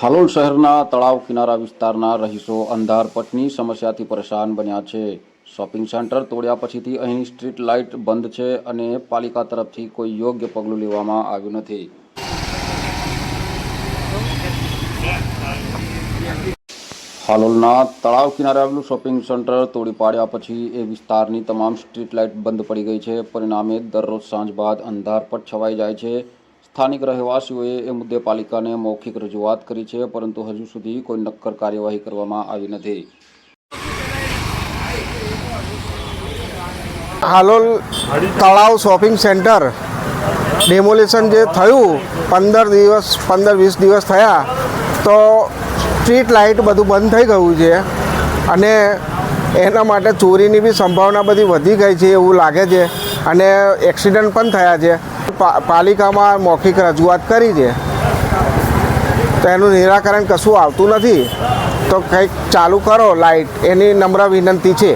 હાલોલ શહેરના તળાવ કિનારા વિસ્તારના રહીશો અંધારપટની સમસ્યાથી પરેશાન બન્યા છે. શોપિંગ સેન્ટર તોડ્યા પછીથી અહીં સ્ટ્રીટ લાઇટ બંધ છે અને પાલિકા તરફથી કોઈ યોગ્ય પગલું લેવામાં આવ્યું નથી. હાલોલના તળાવ કિનારે આવેલું શોપિંગ સેન્ટર તોડી પાડ્યા પછી એ વિસ્તારની તમામ સ્ટ્રીટ લાઇટ બંધ પડી ગઈ છે. પરિણામે દરરોજ સાંજ બાદ અંધારપટ છવાઈ જાય છે. સ્થાનિક રહેવાસીઓએ એ મુદ્દે પાલિકાને મૌખિક રજૂઆત કરી છે, પરંતુ હજુ સુધી કોઈ નક્કર કાર્યવાહી કરવામાં આવી નથી. હાલોલ તળાવ શોપિંગ સેન્ટર ડેમોલેશન જે થયું, પંદર દિવસ, પંદર વીસ દિવસ થયા, તો સ્ટ્રીટ લાઇટ બધું બંધ થઈ ગયું છે અને એના માટે ચોરીની બી સંભાવના બધી વધી ગઈ છે એવું લાગે છે અને એક્સિડન્ટ પણ થયા છે. પાલિકામાં મૌખિક રજૂઆત કરી છે. તો એનું નિરાકરણ કશું આવતું નથી. તો કંઈક ચાલુ કરો લાઇટ એની નમ્ર વિનંતી છે.